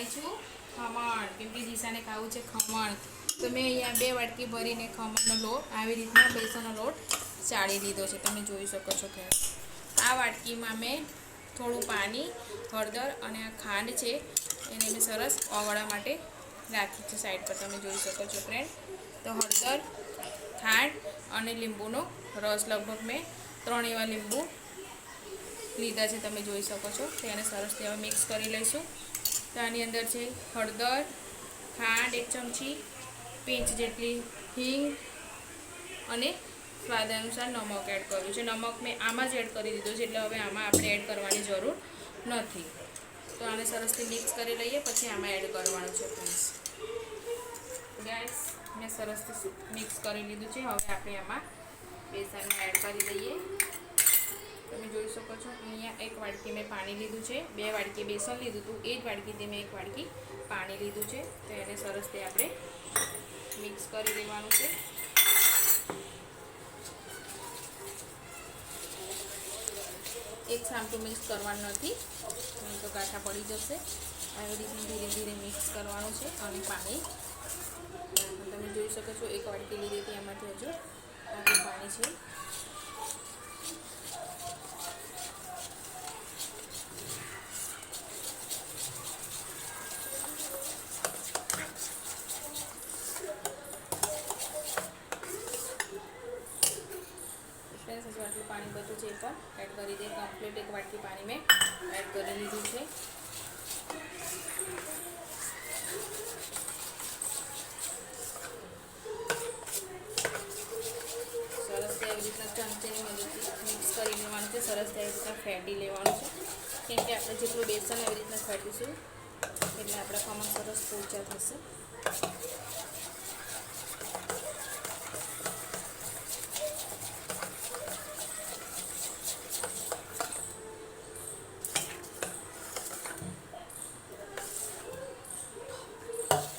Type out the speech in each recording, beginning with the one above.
બનાવવાની છું. ખમણ, કેમ કે દિશાને ખાવું છે ખમણ. તો મેં અહીંયા બે વાટકી ભરીને ખમણનો લોટ, આવી રીતના બેસનનો લોટ ચાળી દીધો છે. તમે જોઈ શકો છો કે આ વાટકીમાં મેં થોડું પાણી, હળદર અને આ ખાંડ છે, એને મેં સરસ ઓગળવા માટે રાખી છે સાઈડ પર. તમે જોઈ શકો છો ફ્રેન્ડ. તો હળદર, ખાંડ અને લીંબુનો રસ લગભગ મેં ત્રણ એવા લીંબુ લીધા છે. તમે જોઈ શકો છો. તેને સરસ હવે મિક્સ કરી લઈશું. તો આની અંદર છે હળદર, ખાંડ એક ચમચી, પિંચ જેટલી હિંગ અને સ્વાદ અનુસાર નમક એડ કર્યું છે. નમક મેં આમાં જ એડ કરી દીધો છે, એટલે હવે આમાં આપણે એડ કરવાની જરૂર નથી. તો આને સરસથી મિક્સ કરી લઈએ, પછી આમાં એડ કરવાનું છે પીંચ ગેસ મેં સરસથી મિક્સ કરી લીધું છે. હવે આપણે આમાં બેસનમાં એડ કરી દઈએ. તમે જોઈ શકો છો, અહીંયા એક વાડકી મેં પાણી લીધું છે, બે વાડકી બેસન લીધું હતું, એ જ વાડકીથી મેં એક વાડકી પાણી લીધું છે, તો એને સરસથી આપણે મિક્સ કરી દેવાનું છે. એક સામટું મિક્સ કરવાનું નથી, નહીં તો ગાંઠા પડી જશે. આવી રીતનું ધીરે ધીરે મિક્સ કરવાનું છે અને પાણી. તમે જોઈ શકો છો, એક વાડકી લીધી હતી એમાંથી હજુ પાણી છે ફ્રેન્ડ્સ હજુ આટલું પાણી બધું છે એ પણ એડ કરી દે કમ્પ્લીટ એક વાટકી પાણી એડ કરી લીધું છે. સરસ આવી રીતના ચમચીની મદદથી મિક્સ કરી લેવાનું છે. સરસ આવી રીતના ફેટી લેવાનું છે. કેમ કે આપણે જેટલું બેસન આવી રીતના ફેટીશું એટલે આપણા ખમણ સરસ પોચા થશે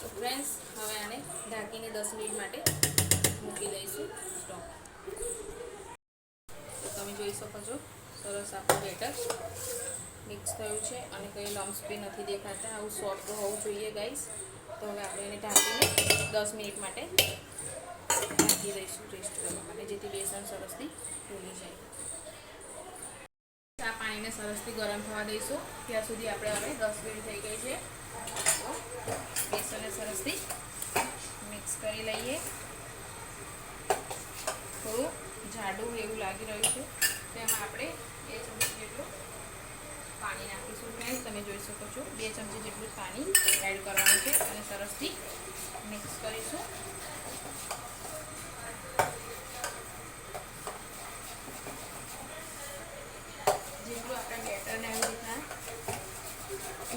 તો ફ્રેન્ડ્સ હવે આને ઢાંકીને દસ મિનિટ માટે મૂકી દઈશું. સ્ટોક તો તમે જોઈ શકો છો, સરસ આપણું બેટર મિક્સ થયું છે અને કંઈ લમ્સ બી નથી દેખાતા. આવું સોફ્ટ હોવું જોઈએ ગાઈસ તો હવે આપણે એને ઢાંકીને દસ મિનિટ માટે ઢાંકી દઈશું ટેસ્ટ કરવા માટે, જેથી બેસન સરસથી ફૂલી જાય. આ પાણીને સરસથી ગરમ થવા દઈશું. ત્યાં સુધી આપણે હવે દસ મિનિટ થઈ ગઈ છે તો બેસનને સરસથી મિક્સ કરી લઈએ થોડું જાડું એવું લાગી રહ્યું છે. તેમાં આપણે બે ચમચી જેટલું પાણી નાખીશું ફ્રેન્ડ તમે જોઈ શકો છો, બે ચમચી જેટલું પાણી એડ કરવાનું છે અને સરસથી મિક્સ કરીશું. જેટલું આપણે બેટરને આવી રીતના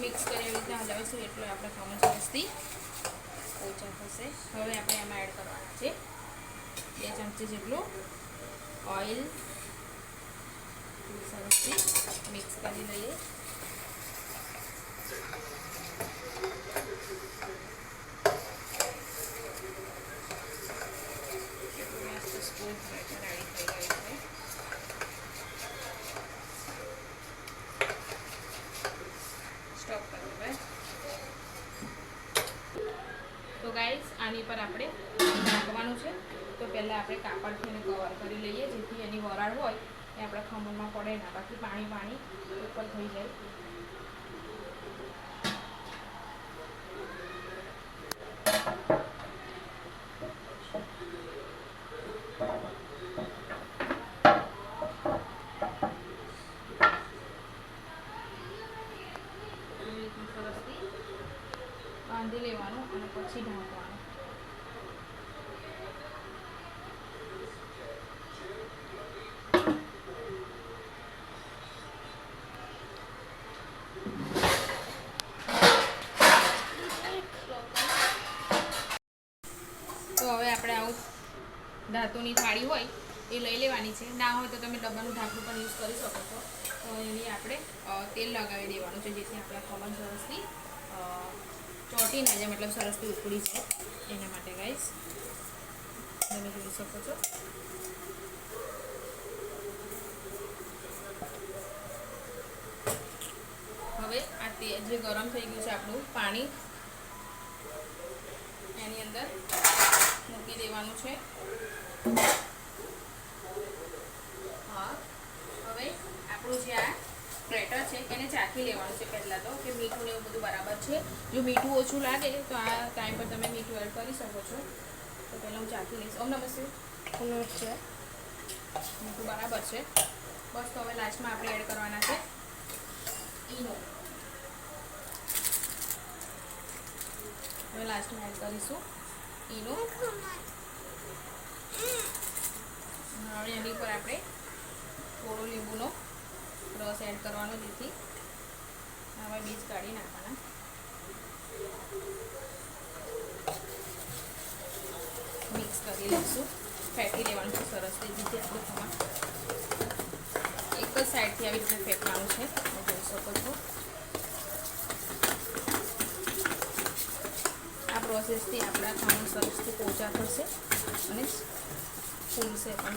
મિક્સ કરી એવી રીતના હલાવીશું, એટલું આપણે ખમણ સરસથી ઓછા થશે. હવે આપણે એમાં એડ કરવાના છે બે ચમચી જેટલું ઓઇલ સરસથી મિક્સ કરી લઈએ મસ્ત સ્મૂથ બેટર રેડી થઈ ગયું છે સ્ટોપ કરો હવે તો ગાઈસ આની પર આપણે ઢાંકવાનું છે તો પહેલાં આપણે કાપડથી એને કવર કરી લઈએ, જેથી એની વરાળ હોય, એ આપણા ખમણમાં પડે ના, બાકી પાણી પાણી ઉપર થઈ જાય. બાંધી લેવાનું અને પછી ઢાંકવાનું તો હવે આપણે આવું ધાતુની થાળી હોય એ લઈ લેવાની છે. ના હોય તો તમે ડબ્બાનું ઢાંકણું પણ યુઝ કરી શકો છો. તો એની આપણે તેલ લગાવી દેવાનું છે, જેથી આપણા ખમણ સરસથી ચોટી ના જાય, મતલબ સરસથી ઉકળી જાય. એના માટે ગાઈસ તમે જોઈ શકો છો. હવે આ તેલ જે ગરમ થઈ ગયું છે આપણું પાણી, એની અંદર મૂકી દેવાનું છે. હવે આપણું જે આ બેટર છે એને ચાખી લેવાનું છે પહેલાં તો કે મીઠું ને એવું બધું બરાબર છે. જો મીઠું ઓછું લાગે તો આ ટાઈમ પર તમે મીઠું એડ કરી શકો છો. તો પહેલાં હું ચાખી લઈશ. ઓમ નમસ્તે. નમસ્તે. મીઠું બરાબર છે. બસ તો હવે લાસ્ટમાં આપણે એડ કરવાના છે. ઈનો. હવે લાસ્ટમાં એડ કરીશું. ઈનો. હવે એની ઉપર આપણે થોડો લીંબુનો રસ એડ કરવાનો જેથી આવા બીજ કાઢી નાખવાના. મિક્સ કરી લઈશું. ફેંકી લેવાનું છે સરસ રીતે આપણું ખમણ એક જ સાઈડથી આવી રીતે ફેંકવાનું છે. તમે જોઈ શકો છો. આ પ્રોસેસથી આપણા ખમણ સરસથી પોચા થશે અને ફૂલશે પણ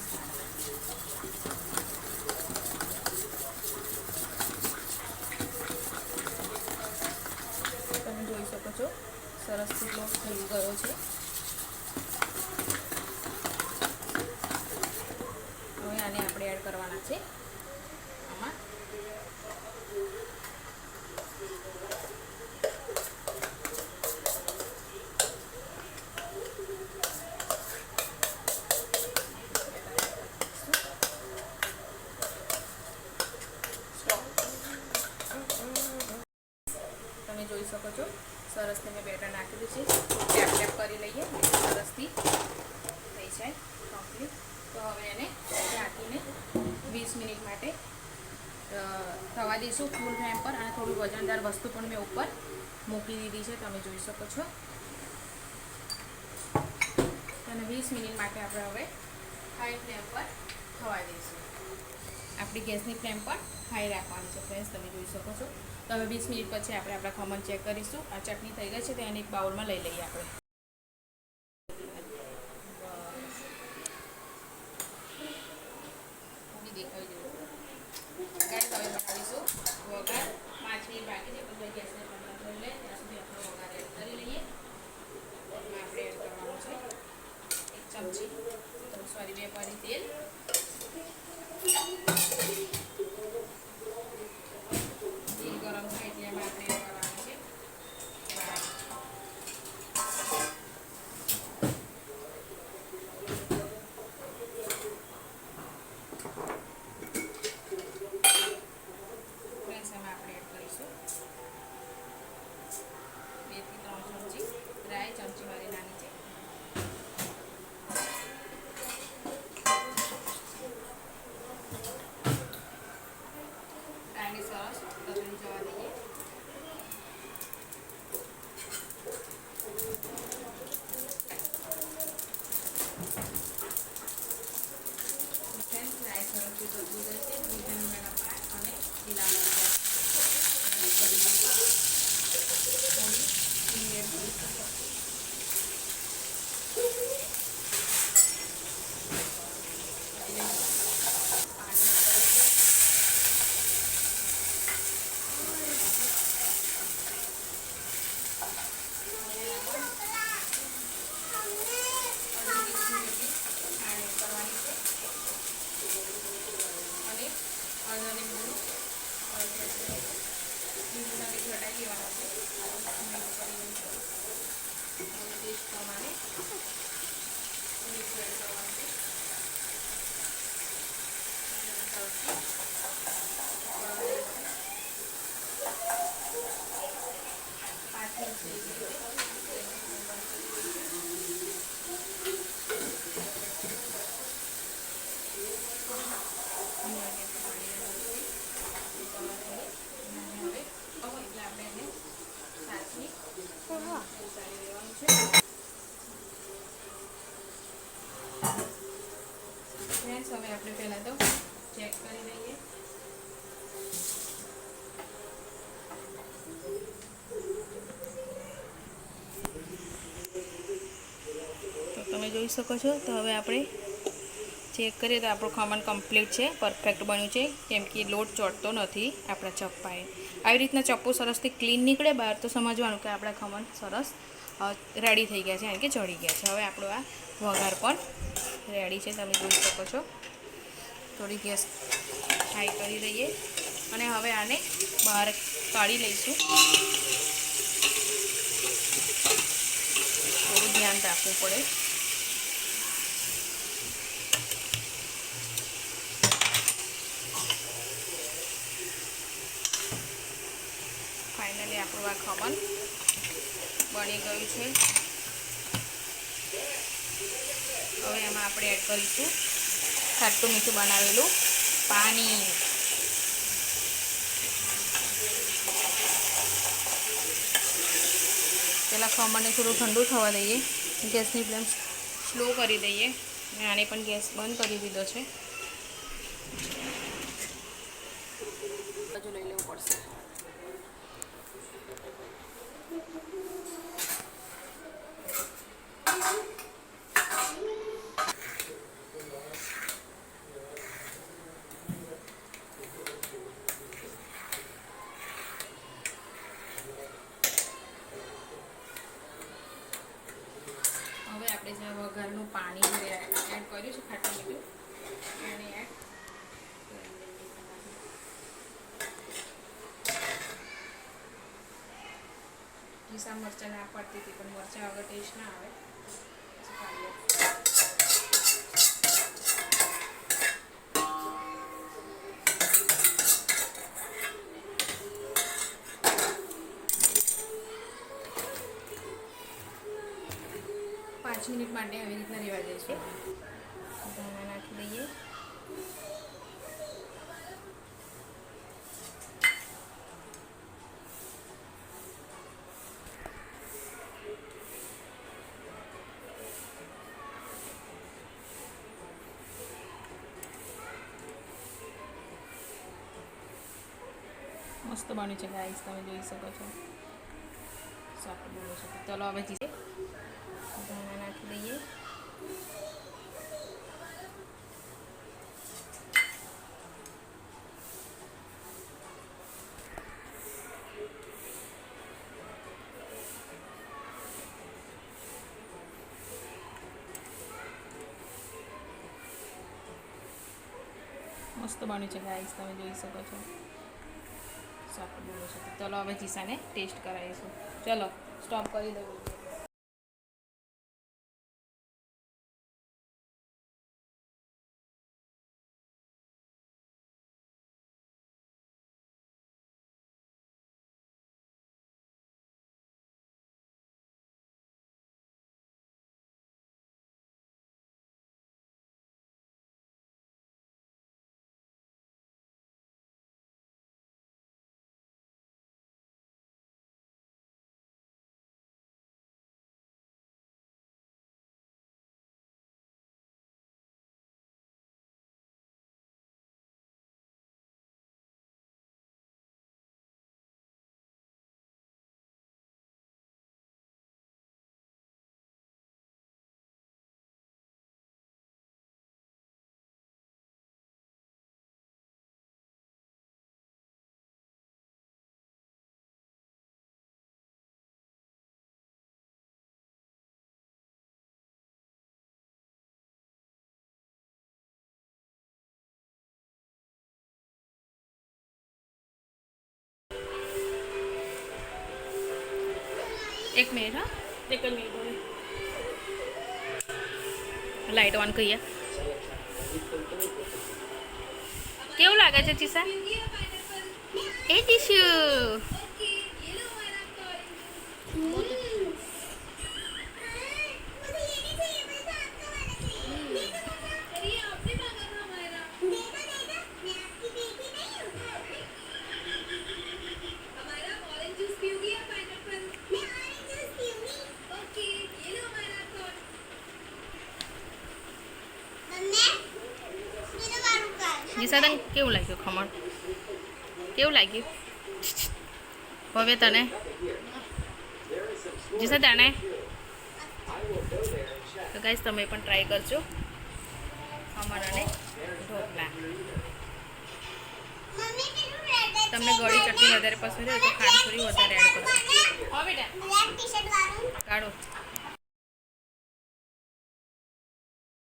તમે જોઈ શકો છો સરસ લોટ થઈ ગયો છે. હવે આને આપણે એડ કરવાના છે આમાં તમે જોઈ શકો છો સરસ મેં બેટર નાખી દીધું છે ટેપ ટેપ કરી લઈએ સરસથી થઈ જાય કમ્પ્લીટ તો હવે એને ઢાંકીને વીસ મિનિટ માટે અ, થવા દઈશું ફૂલ ફ્લેમ પર અને થોડું વજનદાર વસ્તુ પણ મેં ઉપર મૂકી દીધી છે, તમે જોઈ શકો છો. અને વીસ મિનિટ માટે આપણે હવે હાઈ ફ્લેમ પર થવા દઈશું. આપણી ગેસની ફ્લેમ પર હાઈ રાખવાની છે ફ્રેન્ડ્સ તમે જોઈ શકો છો. તો હવે વીસ મિનિટ પછી આપણે આપણા ખમણ ચેક કરીશું. આ ચટણી થઈ ગઈ છે, તો એને એક બાઉલમાં લઈ લઈએ આપણે ઊભી દેખાવી જોઈએ ગાઈસ હવે બનાવીશું વઘાર પાંચ મિનિટ બાકી છે પછી ગેસને બંધ કરી લે ત્યાં સુધી આપણે વઘાર એડ કરી લઈએ એમાં આપણે એડ કરવાનું છે એક ચમચી સોરી બે પરી તેલ તેલ ગરમ થાય એટલે એમાં આપણે એડ કરવાનું છે ફ્રેન્ડ્સ એમાં આપણે એડ કરીશું બેથી ત્રણ ચમચી રાઈ ચમચી વાળી નાની છે રાઈને સરસ તતડી જવા દઈએ ફ્રેન્ડ્સ રાઈ સરસ રીતે તતડી ગઈ છે લીલા લીમડાના પાન અને લીલા મરચાં એડ કરી દઈશું. થોડી હિંગ એડ કરીશું. કરી લઈશું. પાણી એડ કરીશું. પાંચ ફ્રેન્ડ્સ હવે આપણે પહેલાં તો ચેક કરી લઈએ તો તમે જોઈ શકો છો. તો હવે આપણે ચેક કરીએ તો આપણું ખમણ કમ્પ્લીટ છે. પરફેક્ટ બન્યું છે. કેમ કે લોટ ચોટતો નથી આપણા ચપ્પાએ આવી રીતના ચપ્પુ સરસથી ક્લીન નીકળે. બહાર તો સમજવાનું કે આપણા ખમણ સરસ રેડી થઈ ગયા છે. કારણ કે ચડી ગયા છે. હવે આપણો આ વઘાર પણ રેડી છે. તમે જોઈ શકો છો. થોડી ગેસ હાઈ કરી દઈએ. અને હવે આને બહાર કાઢી લઈશું. થોડું ધ્યાન રાખવું પડે. આપણું આ ખમણ બની ગયું છે. હવે એમાં આપણે એડ કરીશું ખાટું મીઠું બનાવેલું પાણી. પહેલાં ખમણને થોડું ઠંડુ થવા દઈએ. ગેસની ફ્લેમ સ્લો કરી દઈએ. અને આને પણ ગેસ બંધ કરી દીધો છે. બાજુ લઈ લેવું પડશે હવે આપણે જે વઘારનું પાણી એડ કર્યું છે ખાટું મીઠું એને એડ ઢીસા મરચાં ના પડતી હતી, પણ મરચાં વગર ટેસ્ટ ના આવે. પાંચ મિનિટ માટે આવી રીતના રહેવા દઈશું ધાણા નાખી દઈએ મસ્ત બન્યું છે ગાઈસ તમે જોઈ શકો છો. સારું બોલો છો. ચલો, હવે જીતે ધાણા નાખી દઈએ મસ્ત બન્યું છે ગાઈસ તમે જોઈ શકો છો. સારું બોલો છો ચલો હવે જીસાને ટેસ્ટ કરાવીશું. ચલો સ્ટોપ કરી દઉં. એક મિનિટ હા એક જ મિનિટ હવે લાઇટ ઓન કહીએ કેવું લાગે છે તને કેવું લાગ્યું ખમણ? કેવું લાગ્યું? હવે તને? તને તો ગાઈશ તમે પણ ટ્રાય કરજો. ખમણ અને ઢોકળા તમને ગળી ચટણી વધારે પસંદ હોય તો ખાંડ થોડી વધારે એડ કરો. હા બેટા બ્લેક ટી-શર્ટ વાળું. કાઢો